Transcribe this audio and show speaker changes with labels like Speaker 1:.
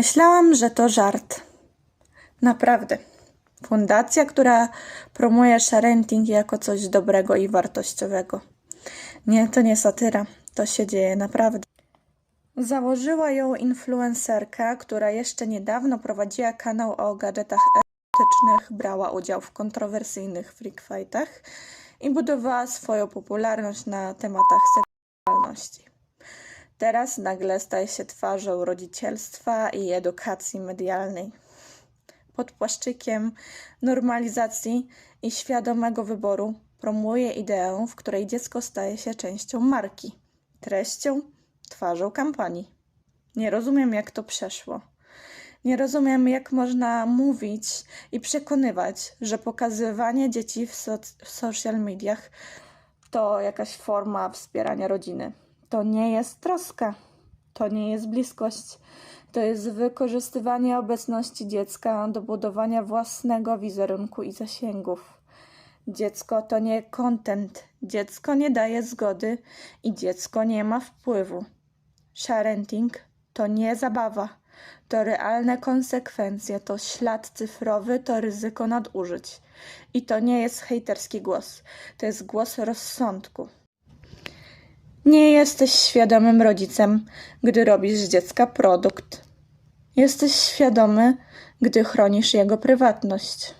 Speaker 1: Myślałam, że to żart. Naprawdę. Fundacja, która promuje sharenting jako coś dobrego i wartościowego. Nie, to nie satyra. To się dzieje naprawdę. Założyła ją influencerka, która jeszcze niedawno prowadziła kanał o gadżetach erotycznych, brała udział w kontrowersyjnych freak fightach i budowała swoją popularność na tematach seksualności. Teraz nagle staje się twarzą rodzicielstwa i edukacji medialnej. Pod płaszczykiem normalizacji i świadomego wyboru promuje ideę, w której dziecko staje się częścią marki, treścią, twarzą kampanii. Nie rozumiem, jak to przeszło. Nie rozumiem, jak można mówić i przekonywać, że pokazywanie dzieci w, soc- w social mediach to jakaś forma wspierania rodziny. To nie jest troska, to nie jest bliskość, to jest wykorzystywanie obecności dziecka do budowania własnego wizerunku i zasięgów. Dziecko to nie content, dziecko nie daje zgody i dziecko nie ma wpływu. Sharenting to nie zabawa, to realne konsekwencje, to ślad cyfrowy, to ryzyko nadużyć. I to nie jest hejterski głos, to jest głos rozsądku. Nie jesteś świadomym rodzicem, gdy robisz z dziecka produkt. Jesteś świadomy, gdy chronisz jego prywatność.